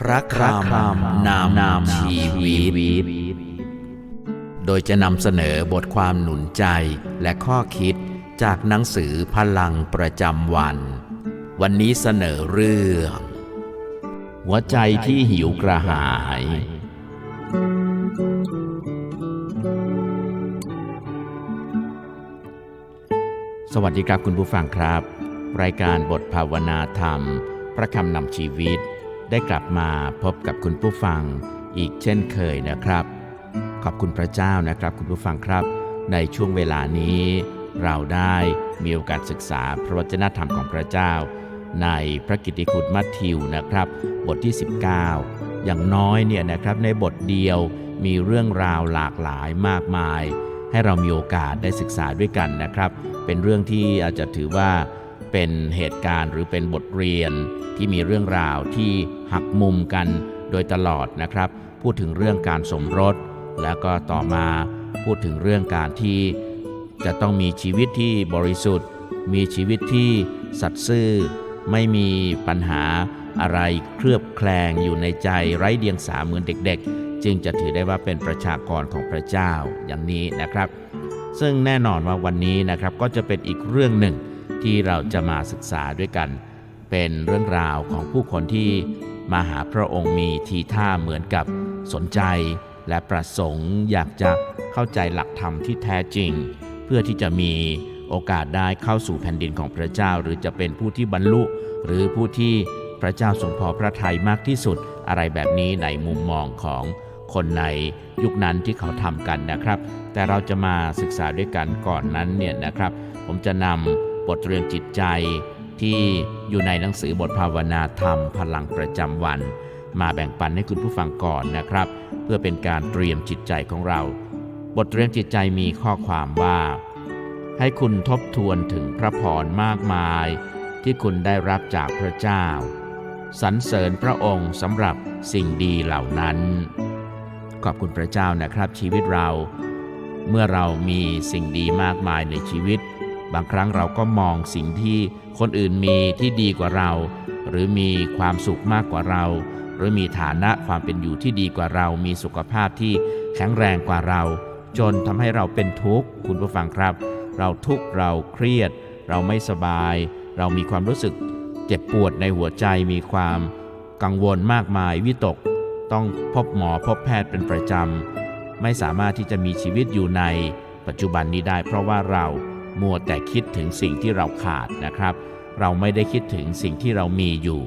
พระคำนามนามชีวิต โดยจะนำเสนอบทความหนุนใจและข้อคิดจากหนังสือพลังประจำวัน วันนี้เสนอเรื่อง หัวใจที่หิวกระหาย สวัสดีครับคุณผู้ฟังครับ รายการบทภาวนาธรรม พระคำนำชีวิต ได้กลับมาพบกับคุณผู้ฟังอีกเช่นเคยนะครับ ขอบคุณพระเจ้านะครับ คุณผู้ฟังครับ ในช่วงเวลานี้ เราได้มีโอกาสศึกษาพระวจนะธรรมของพระเจ้า ในพระกิตติคุณมัทธิวนะครับ บทที่ 19 อย่างน้อยเนี่ยนะครับในบทเดียวมีเรื่องราวหลากหลายมากมาย ให้เรามีโอกาสได้ศึกษาด้วยกันนะครับ เป็นเรื่องที่อาจจะถือว่า เป็นเหตุการณ์หรือเป็นบทเรียนที่มีเรื่องราวที่หักมุมกันโดยตลอดนะครับ พูดถึงเรื่องการสมรส แล้วก็ต่อมาพูดถึงเรื่องการที่จะต้องมีชีวิตที่บริสุทธิ์ มีชีวิตที่สัตย์ซื่อ ไม่มีปัญหาอะไรเคลือบแคลงอยู่ในใจไร้เดียงสาเหมือนเด็กๆ จึงจะถือได้ว่าเป็นประชากรของพระเจ้าอย่างนี้นะครับ ซึ่งแน่นอนว่าวันนี้นะครับก็จะเป็นอีกเรื่องหนึ่ง ที่เราจะมาศึกษาด้วยกัน เป็นเรื่องราวของผู้คนที่มาหาพระองค์มีทีท่าเหมือนกับสนใจ และประสงค์อยากจะเข้าใจหลักธรรมที่แท้จริง เพื่อที่จะมีโอกาสได้เข้าสู่แผ่นดินของพระเจ้า หรือจะเป็นผู้ที่บรรลุ หรือผู้ที่พระเจ้าทรงพอพระทัยมากที่สุด อะไรแบบนี้ในมุมมองของคนในยุคนั้นที่เขาทำกันนะครับ แต่เราจะมาศึกษาด้วยกันก่อนนั้นเนี่ยนะครับ ผมจะนำ บทเรียนจิตใจที่อยู่ในหนังสือบทภาวนาธรรม พลังประจำวัน มาแบ่งปันให้คุณผู้ฟังก่อนนะครับ เพื่อเป็นการเตรียมจิตใจของเรา บทเรียนจิตใจมีข้อความว่า ให้คุณทบทวนถึงพระพรมากมาย ที่คุณได้รับจากพระเจ้าสรรเสริญพระองค์สำหรับสิ่งดีเหล่านั้น ขอบคุณพระเจ้านะครับชีวิตเรา เมื่อเรามีสิ่งดีมากมายในชีวิต บางครั้งเราก็มองสิ่งที่คนอื่นมีที่ดีกว่าเรา หรือมีความสุขมากกว่าเรา หรือมีฐานะความเป็นอยู่ที่ดีกว่าเรา มีสุขภาพที่แข็งแรงกว่าเรา จนทำให้เราเป็นทุกข์คุณผู้ฟังครับ เราทุกข์เราเครียด เราไม่สบาย เรามีความรู้สึกเจ็บปวดในหัวใจมีความกังวลมากมายวิตก ต้องพบหมอพบแพทย์เป็นประจำไม่สามารถที่จะมีชีวิตอยู่ในปัจจุบันนี้ได้ เพราะว่าเรา มัวแต่คิดถึงสิ่งที่เราขาดนะครับ เราไม่ได้คิดถึงสิ่งที่เรามีอยู่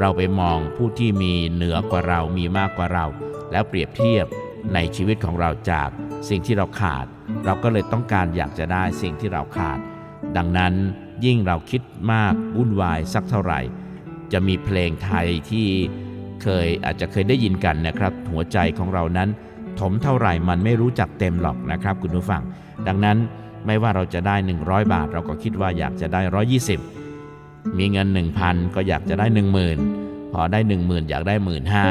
เราไปมองผู้ที่มีเหนือกว่าเรามีมากกว่าเรา แล้วเปรียบเทียบในชีวิตของเราจากสิ่งที่เราขาด เราก็เลยต้องการอยากจะได้สิ่งที่เราขาด ดังนั้นยิ่งเราคิดมากวุ่นวายสักเท่าไหร่ จะมีเพลงไทยที่เคยอาจจะเคยได้ยินกันนะครับ หัวใจของเรานั้น ถมเท่าไหร่มันไม่รู้จักเต็มหรอกนะครับ คุณผู้ฟัง ดังนั้น ไม่ว่าเราจะได้ 100 บาท เราก็คิดว่าอยากจะได้ 120 มีเงิน 1,000 ก็อยากจะได้ 10,000 พอได้ 10,000 อยากได้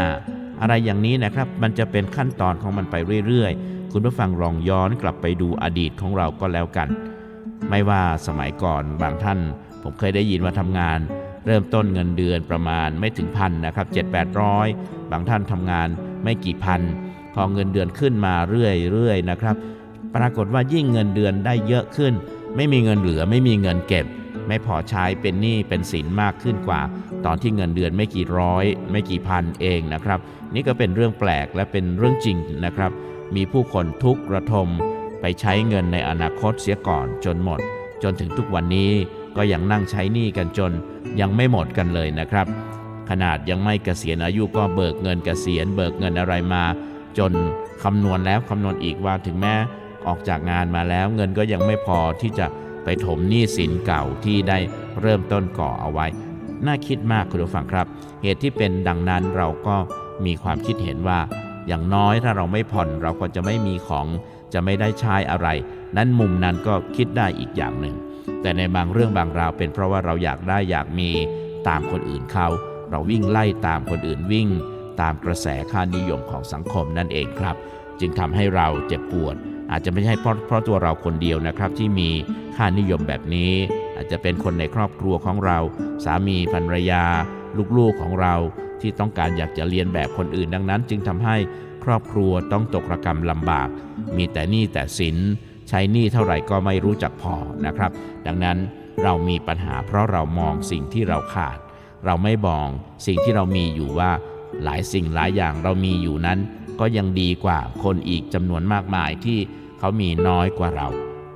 15,000อะไรอย่างนี้นะครับ มันจะเป็นขั้นตอนของมันไปเรื่อยๆ คุณผู้ฟังลองย้อนกลับไปดูอดีตของเราก็แล้วกัน ไม่ว่าสมัยก่อนบางท่าน ผมเคยได้ยินว่าทำงาน เริ่มต้นเงินเดือนประมาณไม่ถึงพันนะครับ7 8 0 0 บางท่านทำงานไม่กี่พัน พอเงินเดือนขึ้นมาเรื่อยๆนะครับ ปรากฏว่ายิ่งเงินเดือนได้เยอะขึ้น ไม่มีเงินเหลือไม่มีเงินเก็บ ไม่พอใช้เป็นหนี้เป็นสินมากขึ้นกว่า ตอนที่เงินเดือนไม่กี่ร้อย ไม่กี่พันเองนะครับ นี่ก็เป็นเรื่องแปลกและเป็นเรื่องจริงนะครับ มีผู้คนทุกข์ระทม ไปใช้เงินในอนาคตเสียก่อนจนหมด จนถึงทุกวันนี้ก็ยังนั่งใช้หนี้กันจนยังไม่หมดกันเลยนะครับ ขนาดยังไม่เกษียณอายุก็เบิกเงินเกษียณเบิกเงินอะไรมา จนคำนวณแล้วคำนวณอีกว่าถึงแม้ ออกจากงานมาแล้ว เงินก็ยังไม่พอที่จะไปถมหนี้สินเก่าที่ได้เริ่มต้นก่อเอาไว้ น่าคิดมากคุณผู้ฟังครับ เหตุที่เป็นดังนั้นเราก็มีความคิดเห็นว่า อย่างน้อยถ้าเราไม่ผ่อนเราก็จะไม่มีของจะไม่ได้ใช้อะไร นั้นมุมนั้นก็คิดได้อีกอย่างหนึ่ง แต่ในบางเรื่องบางราวเป็นเพราะว่าเราอยากได้อยากมีตามคนอื่นเขา เราวิ่งไล่ตามคนอื่นวิ่ง ตามกระแสค่านิยมของสังคมนั่นเองครับ จึงทำให้เราเจ็บปวด อาจจะไม่ใช่เพราะเพราะตัวเราคนเดียวนะครับที่มีค่านิยมแบบนี้ อาจจะเป็นคนในครอบครัวของเรา สามีภรรยา ลูกๆของเราที่ต้องการอยากจะเรียนแบบคนอื่นดังนั้น จึงทำให้ครอบครัวต้องตกระกรรมลำบาก มีแต่หนี้แต่สินใช้หนี้เท่าไหร่ก็ไม่รู้จักพอนะครับ ดังนั้นเรามีปัญหาเพราะเรามองสิ่งที่เราขาด เราไม่มองสิ่งที่เรามีอยู่ว่า หลายสิ่งหลายอย่างเรามีอยู่นั้น ก็ยังดีกว่าคนอีกจำนวนมากมายที่เขามีน้อยกว่าเรา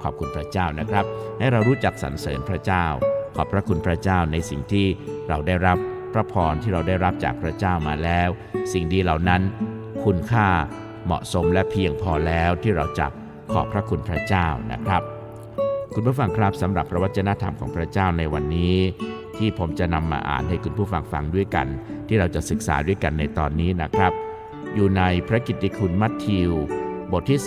ขอบคุณพระเจ้านะครับ ให้เรารู้จักสรรเสริญพระเจ้า ขอบพระคุณพระเจ้าในสิ่งที่เราได้รับพระพรที่เราได้รับจากพระเจ้ามาแล้ว สิ่งดีเหล่านั้น คุณค่าเหมาะสมและเพียงพอแล้วที่เราจะขอบพระคุณพระเจ้านะครับ คุณผู้ฟังครับสำหรับพระวจนะธรรมของพระเจ้าในวันนี้ ที่ผมจะนำมาอ่านให้คุณผู้ฟังฟังด้วยกัน ที่เราจะศึกษาด้วยกันในตอนนี้นะครับ อยู่ในพระกิตติคุณมัทธิว บทที่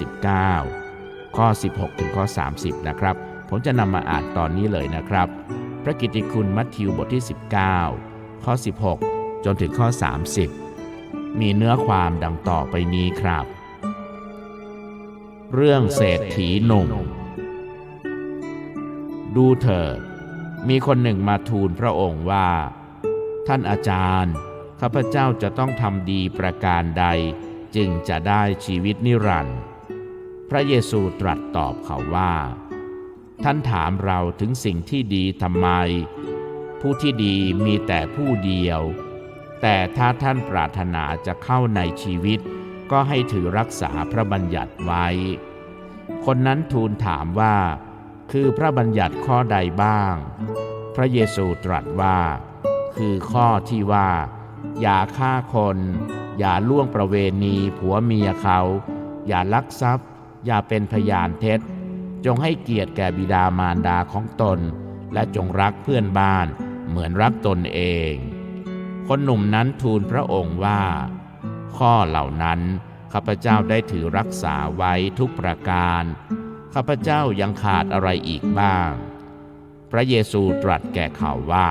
19 ข้อ 16 ถึงข้อ 30 นะครับ ผมจะนำมาอ่านตอนนี้เลยนะครับ พระกิตติคุณมัทธิวบทที่ 19 ข้อ 16 จนถึงข้อ 30 มีเนื้อความดังต่อไปนี้ครับ เรื่องเศรษฐีหนุ่มดูเถิด มีคนหนึ่งมาทูลพระองค์ว่า ท่านอาจารย์ ข้าพเจ้าจะต้องทำดีประการใด จึงจะได้ชีวิตนิรันดร์พระเยซูตรัสตอบเขาว่า ท่านถามเราถึงสิ่งที่ดีทำไม ผู้ที่ดีมีแต่ผู้เดียว แต่ถ้าท่านปรารถนาจะเข้าในชีวิต ก็ให้ถือรักษาพระบัญญัติไว้ คนนั้นทูลถามว่า คือพระบัญญัติข้อใดบ้าง พระเยซูตรัสว่า คือข้อที่ว่า อย่าฆ่าคน อย่าล่วงประเวณีผัวเมียเขา อย่าลักทรัพย์ อย่าเป็นพยานเท็จ จงให้เกียรติแก่บิดามารดาของตน และจงรักเพื่อนบ้านเหมือนรักตนเอง คนหนุ่มนั้นทูลพระองค์ว่า ข้อเหล่านั้นข้าพเจ้าได้ถือรักษาไว้ทุกประการ ข้าพเจ้ายังขาดอะไรอีกบ้าง พระเยซูตรัสแก่เขาว่า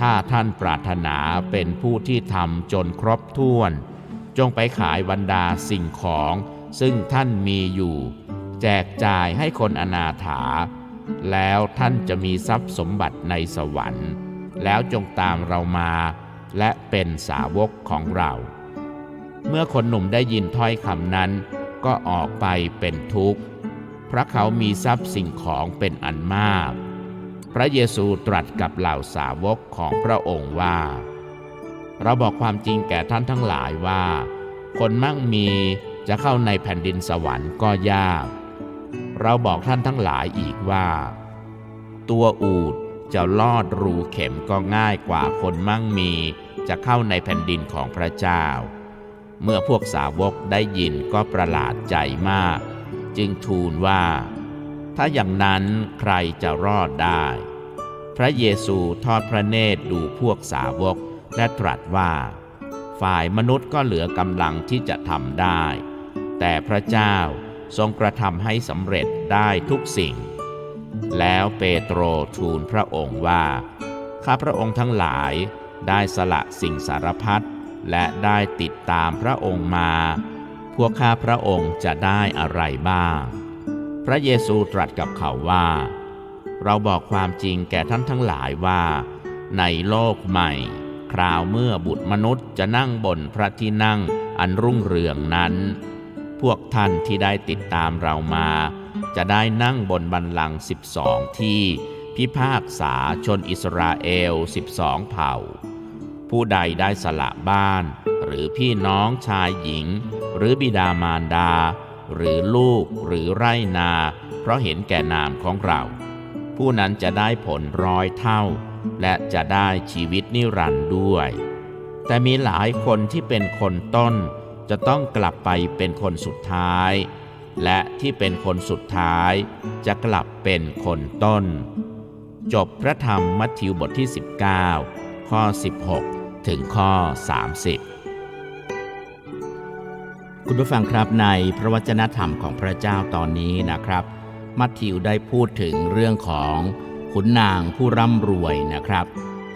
ถ้าท่านปรารถนาเป็นผู้ที่ทำจนครบถ้วน จงไปขายบรรดาสิ่งของซึ่งท่านมีอยู่ แจกจ่ายให้คนอนาถา แล้วท่านจะมีทรัพย์สมบัติในสวรรค์ แล้วจงตามเรามา และเป็นสาวกของเรา เมื่อคนหนุ่มได้ยินถ้อยคำนั้น ก็ออกไปเป็นทุกข์ พระเขามีทรัพย์สิ่งของเป็นอันมาก พระเยซูตรัสกับเหล่าสาวกของพระองค์ว่า เราบอกความจริงแก่ท่านทั้งหลายว่า คนมั่งมีจะเข้าในแผ่นดินสวรรค์ก็ยาก เราบอกท่านทั้งหลายอีกว่า ตัวอูดจะลอดรูเข็มก็ง่ายกว่าคนมั่งมีจะเข้าในแผ่นดินของพระเจ้า เมื่อพวกสาวกได้ยินก็ประหลาดใจมาก จึงทูลว่า ถ้าอย่างนั้นใครจะรอดได้ พระเยซูทอดพระเนตรดูพวกสาวกและตรัสว่า ฝ่ายมนุษย์ก็เหลือกำลังที่จะทำได้ แต่พระเจ้าทรงกระทำให้สำเร็จได้ทุกสิ่ง แล้วเปโตรทูลพระองค์ว่า ข้าพระองค์ทั้งหลายได้สละสิ่งสารพัดและได้ติดตามพระองค์มา วกข้าพระองค์จะได้อะไรบ้าง พระเยซูตรัสกับเขาว่า เราบอกความจริงแก่ท่านทั้งหลายว่า ในโลกใหม่ คราวเมื่อบุตรมนุษย์จะนั่งบนพระที่นั่งอันรุ่งเรืองนั้น พวกท่านที่ได้ติดตามเรามา จะได้นั่งบนบัลลังสิบสองที่ พิพากษาชนอิสราเอลสิบสองเผ่า ผู้ใดได้สละบ้าน หรือพี่น้องชายหญิง หรือบิดามารดา หรือลูกหรือไรนา เพราะเห็นแก่นามของเรา ผู้นั้นจะได้ผลร้อยเท่า และจะได้ชีวิตนิรันดร์ด้วย แต่มีหลายคนที่เป็นคนต้น จะต้องกลับไปเป็นคนสุดท้าย และที่เป็นคนสุดท้าย จะกลับเป็นคนต้น จบพระธรรมมัทธิวบทที่ 19 ข้อ 16 ถึงข้อ 30 คุณผู้ฟังครับในพระวจนะธรรมของพระเจ้าตอนนี้นะครับ มัทธิวได้พูดถึงเรื่องของขุนนางผู้ร่ำรวยนะครับ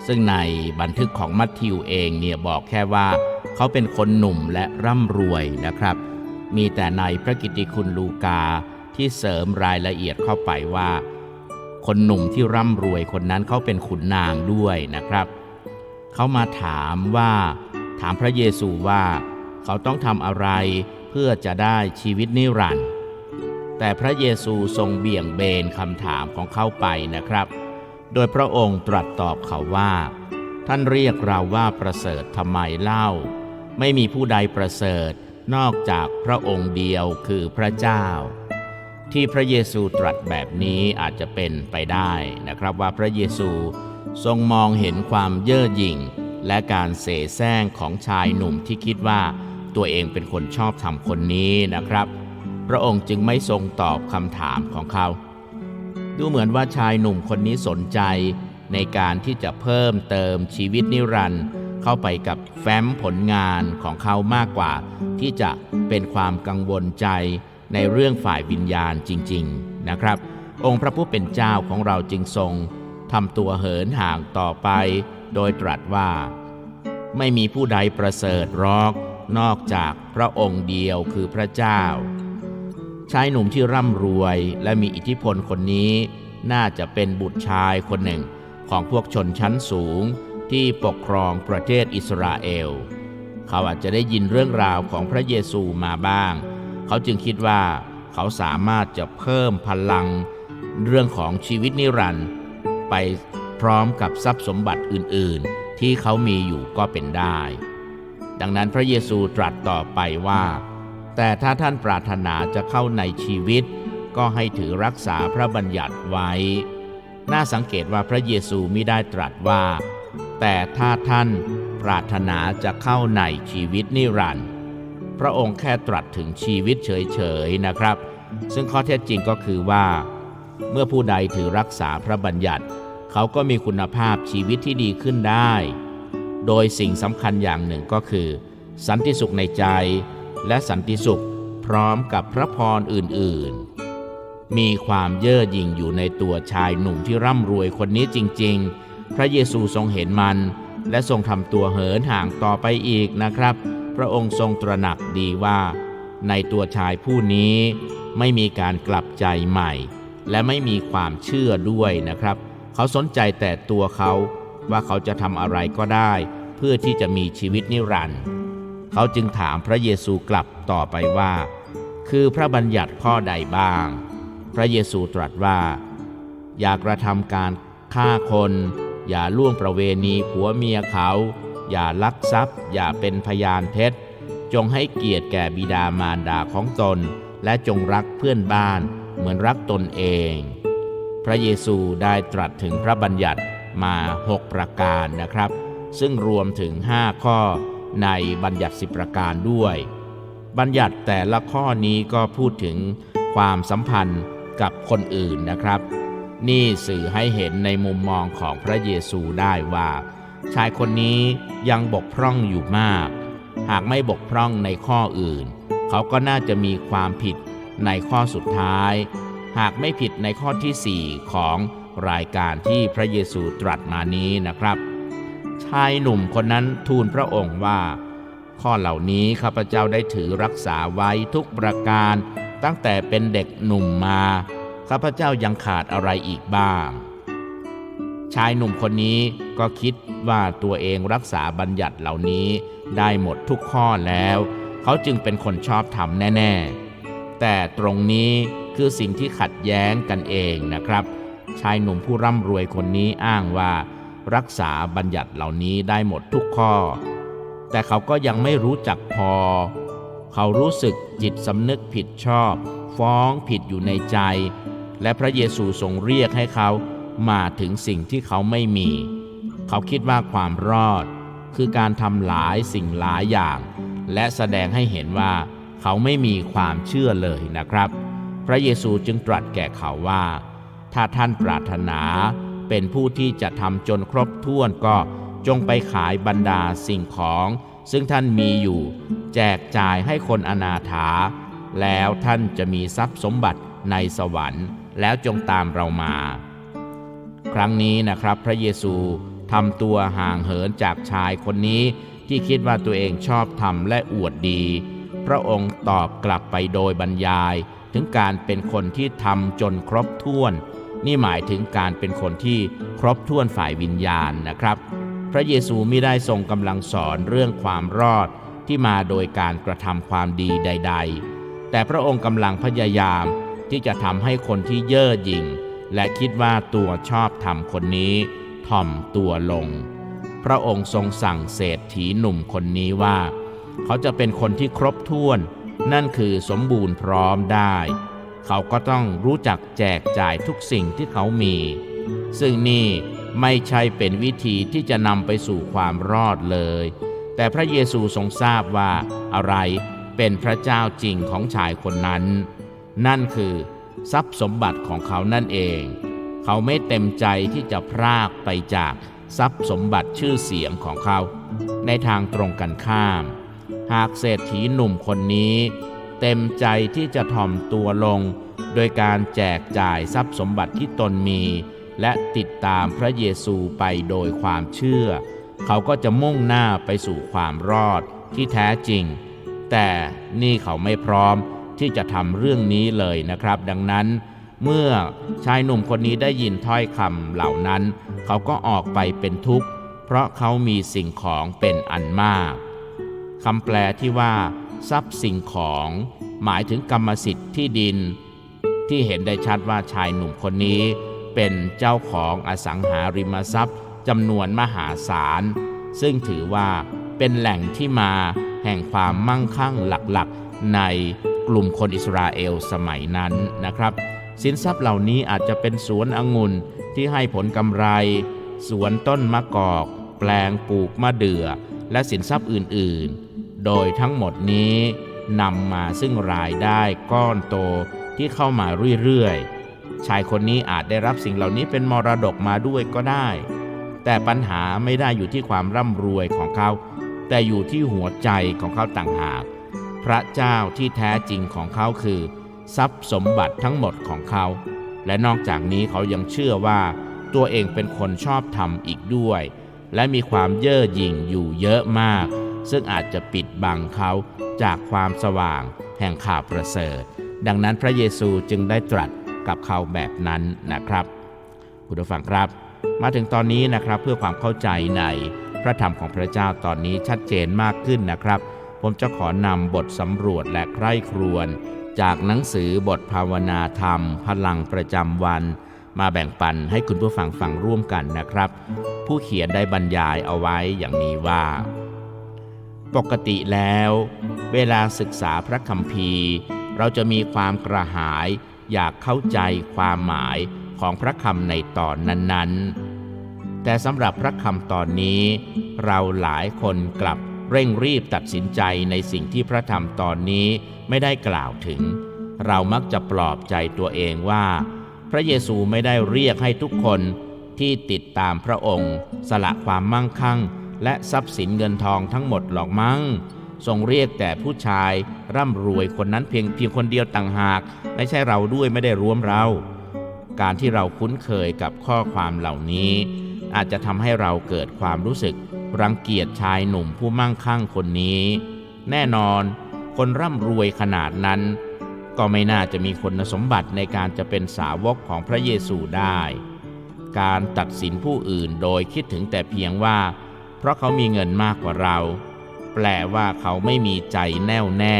ซึ่งในบันทึกของมัทธิวเองเนี่ยบอกแค่ว่า เขาเป็นคนหนุ่มและร่ำรวยนะครับ มีแต่ในพระกิตติคุณลูกาที่เสริมรายละเอียดเข้าไปว่า คนหนุ่มที่ร่ำรวยคนนั้นเขาเป็นขุนนางด้วยนะครับ เขามาถามว่า ถามพระเยซูว่า เขาต้องทำอะไรเพื่อจะได้ชีวิตนิรันดร์แต่พระเยซูทรงเบี่ยงเบนคำถามของเขาไปนะครับ โดยพระองค์ตรัสตอบเขาว่า ท่านเรียกเราว่าประเสริฐทำไมเล่า ไม่มีผู้ใดประเสริฐนอกจากพระองค์เดียวคือพระเจ้า ที่พระเยซูตรัสแบบนี้อาจจะเป็นไปได้นะครับว่าพระเยซูทรงมองเห็นความเย่อหยิ่ง และการเสแสร้งของชายหนุ่มที่คิดว่า ตัวเองเป็นคนชอบทำคนนี้นะครับ พระองค์จึงไม่ทรงตอบคำถามของเขา ดูเหมือนว่าชายหนุ่มคนนี้สนใจ ในการที่จะเพิ่มเติมชีวิตนิรันดร์เข้าไปกับแฟ้มผลงานของเขามากกว่า ที่จะเป็นความกังวลใจในเรื่องฝ่ายวิญญาณจริง ๆนะครับ องค์พระผู้เป็นเจ้าของเราจึงทรงทำตัวเหินห่างต่อไป โดยตรัสว่า ไม่มีผู้ใดประเสริฐรอก นอกจากพระองค์เดียวคือพระเจ้า ชายหนุ่มที่ร่ำรวยและมีอิทธิพลคนนี้ น่าจะเป็นบุตรชายคนหนึ่งของพวกชนชั้นสูงที่ปกครองประเทศอิสราเอล เขาอาจจะได้ยินเรื่องราวของพระเยซูมาบ้าง เขาจึงคิดว่าเขาสามารถจะเพิ่มพลัง เรื่องของชีวิตนิรันดร์ไปพร้อมกับทรัพย์สมบัติอื่น ๆ ที่เขามีอยู่ก็เป็นได้ ดังนั้นพระเยซูตรัสต่อไปว่า แต่ถ้าท่านปรารถนาจะเข้าในชีวิต ก็ให้ถือรักษาพระบัญญัติไว้ น่าสังเกตว่าพระเยซูไม่ได้ตรัสว่า แต่ถ้าท่านปรารถนาจะเข้าในชีวิตนิรันดร์พระองค์แค่ตรัสถึงชีวิตเฉยๆนะครับ ซึ่งข้อเท็จจริงก็คือว่า เมื่อผู้ใดถือรักษาพระบัญญัติ เขาก็มีคุณภาพชีวิตที่ดีขึ้นได้ โดยสิ่งสำคัญอย่างหนึ่งก็คือ สันติสุขในใจ และสันติสุขพร้อมกับพระพรอื่นๆ มีความเย่อหยิ่งอยู่ในตัวชายหนุ่มที่ร่ำรวยคนนี้จริง ๆ พระเยซูทรงเห็นมัน และทรงทำตัวเหินห่างต่อไปอีกนะครับ พระองค์ทรงตระหนักดีว่า ในตัวชายผู้นี้ไม่มีการกลับใจใหม่ และไม่มีความเชื่อด้วยนะครับ เขาสนใจแต่ตัวเขาว่าเขาจะทำอะไรก็ได้ เพื่อที่จะมีชีวิตนิรันดร์เขาจึงถามพระเยซูกลับต่อไปว่า คือพระบัญญัติข้อใดบ้าง พระเยซูตรัสว่า อย่ากระทำการฆ่าคน อย่าล่วงประเวณีผัวเมียเขา อย่าลักทรัพย์ อย่าเป็นพยานเท็จ จงให้เกียรติแก่บิดามารดาของตน และจงรักเพื่อนบ้านเหมือนรักตนเอง พระเยซูได้ตรัสถึงพระบัญญัติมา6ประการนะครับ ซึ่งรวมถึง 5 ข้อในบัญญัติสิประการด้วย บัญญัติแต่ละข้อนี้ก็พูดถึงความสัมพันธ์กับคนอื่นนะครับ นี่สื่อให้เห็นในมุมมองของพระเยซูได้ว่า ชายคนนี้ยังบกพร่องอยู่มาก หากไม่บกพร่องในข้ออื่น เขาก็น่าจะมีความผิดในข้อสุดท้าย หากไม่ผิดในข้อที่ 4 ของรายการที่พระเยซูตรัสมานี้นะครับ ชายหนุ่มคนนั้นทูลพระองค์ว่า ข้อเหล่านี้ข้าพเจ้าได้ถือรักษาไว้ทุกประการ ตั้งแต่เป็นเด็กหนุ่มมา ข้าพเจ้ายังขาดอะไรอีกบ้าง ชายหนุ่มคนนี้ก็คิดว่าตัวเองรักษาบัญญัติเหล่านี้ได้หมดทุกข้อแล้ว เขาจึงเป็นคนชอบธรรมแน่ ๆ แต่ตรงนี้คือสิ่งที่ขัดแย้งกันเองนะครับ ชายหนุ่มผู้ร่ำรวยคนนี้อ้างว่า รักษาบัญญัติเหล่านี้ได้หมดทุกข้อ แต่เขาก็ยังไม่รู้จักพอ เขารู้สึกจิตสำนึกผิดชอบ ฟ้องผิดอยู่ในใจ และพระเยซูทรงเรียกให้เขามาถึงสิ่งที่เขาไม่มี เขาคิดว่าความรอด คือการทำหลายสิ่งหลายอย่าง และแสดงให้เห็นว่าเขาไม่มีความเชื่อเลยนะครับ พระเยซูจึงตรัสแก่เขาว่า ถ้าท่านปรารถนา เป็นผู้ที่จะทำจนครบถ้วนก็จงไปขายบรรดาสิ่งของ ซึ่งท่านมีอยู่ แจกจ่ายให้คนอนาถา แล้วท่านจะมีทรัพย์สมบัติในสวรรค์ แล้วจงตามเรามา ครั้งนี้นะครับพระเยซูทำตัวห่างเหินจากชายคนนี้ที่คิดว่าตัวเองชอบทำและอวดดี พระองค์ตอบกลับไปโดยบรรยาย ถึงการเป็นคนที่ทำจนครบถ้วน นี่หมายถึงการเป็นคนที่ครบถ้วนฝ่ายวิญญาณนะครับ พระเยซูไม่ได้ทรงกำลังสอนเรื่องความรอดที่มาโดยการกระทำความดีใด ๆ แต่พระองค์กำลังพยายามที่จะทำให้คนที่เย่อหยิ่ง และคิดว่าตัวชอบทำคนนี้ถ่อมตัวลง พระองค์ทรงสั่งเศรษฐีหนุ่มคนนี้ว่า เขาจะเป็นคนที่ครบถ้วน นั่นคือสมบูรณ์พร้อมได้ เขาก็ต้องรู้จักแจกจ่ายทุกสิ่งที่เขามี ซึ่งนี่ไม่ใช่เป็นวิธีที่จะนำไปสู่ความรอดเลย แต่พระเยซูทรงทราบว่าอะไรเป็นพระเจ้าจริงของชายคนนั้น นั่นคือทรัพย์สมบัติของเขานั่นเอง เขาไม่เต็มใจที่จะพรากไปจากทรัพย์สมบัติชื่อเสียงของเขา ในทางตรงกันข้าม หากเศรษฐีหนุ่มคนนี้ เต็มใจที่จะถ่อมตัวลง โดยการแจกจ่ายทรัพย์สมบัติที่ตนมี และติดตามพระเยซูไปโดยความเชื่อ เขาก็จะมุ่งหน้าไปสู่ความรอดที่แท้จริง แต่นี่เขาไม่พร้อมที่จะทำเรื่องนี้เลยนะครับ ดังนั้น เมื่อชายหนุ่มคนนี้ได้ยินถ้อยคำเหล่านั้น เขาก็ออกไปเป็นทุกข์ เพราะเขามีสิ่งของเป็นอันมากคำแปลที่ว่า ทรัพย์สิ่งของ หมายถึงกรรมสิทธิ์ที่ดิน ที่เห็นได้ชัดว่าชายหนุ่มคนนี้ เป็นเจ้าของอสังหาริมทรัพย์จำนวนมหาศาล ซึ่งถือว่าเป็นแหล่งที่มาแห่งความมั่งคั่งหลักๆ ในกลุ่มคนอิสราเอลสมัยนั้นนะครับ สินทรัพย์เหล่านี้อาจจะเป็นสวนองุ่นที่ให้ผลกำไร สวนต้นมะกอก แปลงปลูกมะเดื่อ และสินทรัพย์อื่นๆ โดยทั้งหมดนี้นำมาซึ่งรายได้ก้อนโตที่เข้ามาเรื่อยๆ ชายคนนี้อาจได้รับสิ่งเหล่านี้เป็นมรดกมาด้วยก็ได้ แต่ปัญหาไม่ได้อยู่ที่ความร่ำรวยของเขา แต่อยู่ที่หัวใจของเขาต่างหาก พระเจ้าที่แท้จริงของเขาคือ ทรัพย์สมบัติทั้งหมดของเขา และนอกจากนี้เขายังเชื่อว่า ตัวเองเป็นคนชอบธรรมอีกด้วย และมีความเย่อหยิ่งอยู่เยอะมาก ซึ่งอาจจะปิดบังเขาจากความสว่างแห่งข่าวประเสริฐ ดังนั้นพระเยซูจึงได้ตรัสกับเขาแบบนั้นนะครับคุณผู้ฟังครับ มาถึงตอนนี้นะครับเพื่อความเข้าใจในพระธรรมของพระเจ้าตอนนี้ชัดเจนมากขึ้นนะครับ ผมจะขอนำบทสำรวจและใคร่ครวญจากหนังสือบทภาวนาธรรม พลังประจำวัน มาแบ่งปันให้คุณผู้ฟังฟังร่วมกันนะครับ ผู้เขียนได้บรรยายเอาไว้อย่างนี้ว่า ปกติแล้ว เวลาศึกษาพระคัมภีร์ เราจะมีความกระหายอยากเข้าใจความหมายของพระคำในตอนนั้นๆ แต่สำหรับพระคำตอนนี้ เราหลายคนกลับเร่งรีบตัดสินใจในสิ่งที่พระธรรมตอนนี้ไม่ได้กล่าวถึง เรามักจะปลอบใจตัวเองว่า พระเยซูไม่ได้เรียกให้ทุกคนที่ติดตามพระองค์ สละความมั่งคั่ง และทรัพย์สินเงินทองทั้งหมดหรอกมั้งทรงเรียกแต่ผู้ชายร่ำรวยคนนั้นเพียงเพียงคนเดียวต่างหาก ไม่ใช่เราด้วยไม่ได้รวมเรา การที่เราคุ้นเคยกับข้อความเหล่านี้ อาจจะทำให้เราเกิดความรู้สึก รังเกียจชายหนุ่มผู้มั่งคั่งคนนี้ แน่นอนคนร่ำรวยขนาดนั้น ก็ไม่น่าจะมีคุณสมบัติในการจะเป็นสาวกของพระเยซูได้ การตัดสินผู้อื่นโดยคิดถึงแต่เพียงว่า ราะเขามีเงินมากกว่าเรา แปลว่าเขาไม่มีใจแน่วแน่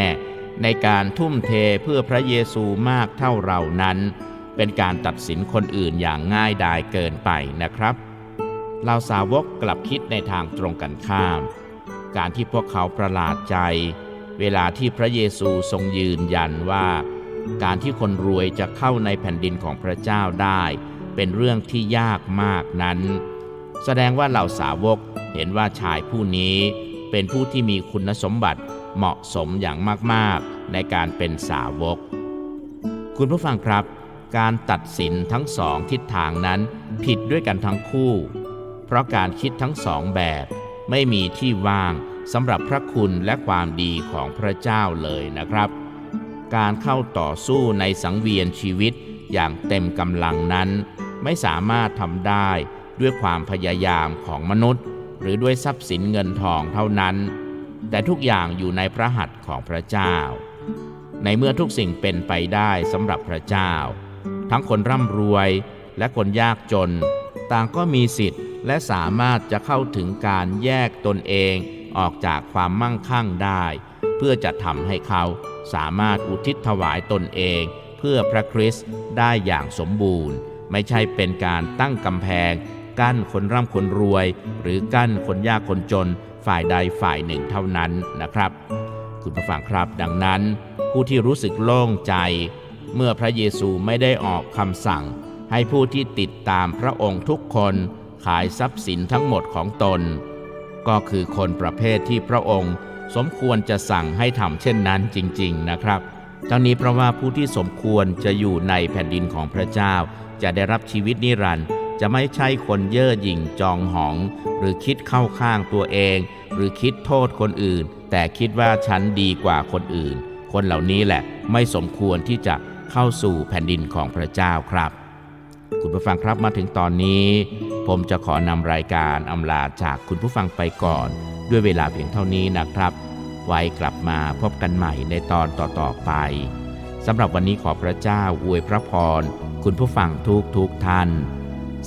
ในการทุ่มเทเพื่อพระเยซูมากเท่าเรานั้น เป็นการตัดสินคนอื่นอย่างง่ายดายเกินไปนะครับเราสาวกกลับคิดในทางตรงกันข้าม การที่พวกเขาประหลาดใจ เวลาที่พระเยซูทรงยืนยันว่า การที่คนรวยจะเข้าในแผ่นดินของพระเจ้าได้ เป็นเรื่องที่ยากมากนั้น แสดงว่าเหล่าสาวกเห็นว่าชายผู้นี้เป็นผู้ที่มีคุณสมบัติเหมาะสมอย่างมาก ๆ ในการเป็นสาวก คุณผู้ฟังครับ การตัดสินทั้งสองทิศทางนั้นผิดด้วยกันทั้งคู่ เพราะการคิดทั้งสองแบบ ไม่มีที่ว่างสำหรับพระคุณและความดีของพระเจ้าเลยนะครับ การเข้าต่อสู้ในสังเวียนชีวิตอย่างเต็มกำลังนั้น ไม่สามารถทำได้ ด้วยความพยายามของมนุษย์ หรือด้วยทรัพย์สินเงินทองเท่านั้น แต่ทุกอย่างอยู่ในพระหัตถ์ของพระเจ้า ในเมื่อทุกสิ่งเป็นไปได้สำหรับพระเจ้า ทั้งคนร่ำรวยและคนยากจน ต่างก็มีสิทธิ์และสามารถจะเข้าถึงการแยกตนเองออกจากความมั่งคั่งได้ เพื่อจะทำให้เขาสามารถอุทิศถวายตนเอง เพื่อพระคริสต์ได้อย่างสมบูรณ์ ไม่ใช่เป็นการตั้งกำแพง กั้นคนร่ำคนรวย หรือกั้นคนยากคนจน ฝ่ายใดฝ่ายหนึ่งเท่านั้นนะครับ คุณผู้ฟังครับดังนั้น ผู้ที่รู้สึกโล่งใจ เมื่อพระเยซูไม่ได้ออกคำสั่ง ให้ผู้ที่ติดตามพระองค์ทุกคนขายทรัพย์สินทั้งหมดของตน ก็คือคนประเภทที่พระองค์สมควรจะสั่งให้ทำเช่นนั้นจริง ๆนะครับทั้งนี้เพราะว่าผู้ที่สมควรจะอยู่ในแผ่นดินของพระเจ้า จะได้รับชีวิตนิรันดร์ จะไม่ใช่คนเย่อหยิ่งจองหอง หรือคิดเข้าข้างตัวเอง หรือคิดโทษคนอื่น แต่คิดว่าฉันดีกว่าคนอื่น คนเหล่านี้แหละไม่สมควรที่จะเข้าสู่แผ่นดินของพระเจ้าครับ คุณผู้ฟังครับมาถึงตอนนี้ ผมจะขอนำรายการอำลาจากคุณผู้ฟังไปก่อน ด้วยเวลาเพียงเท่านี้นะครับ ไว้กลับมาพบกันใหม่ในตอนต่อๆไปสำหรับวันนี้ขอพระเจ้าอวยพระพร คุณผู้ฟังทุกทุกท่าน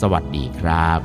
สวัสดีครับ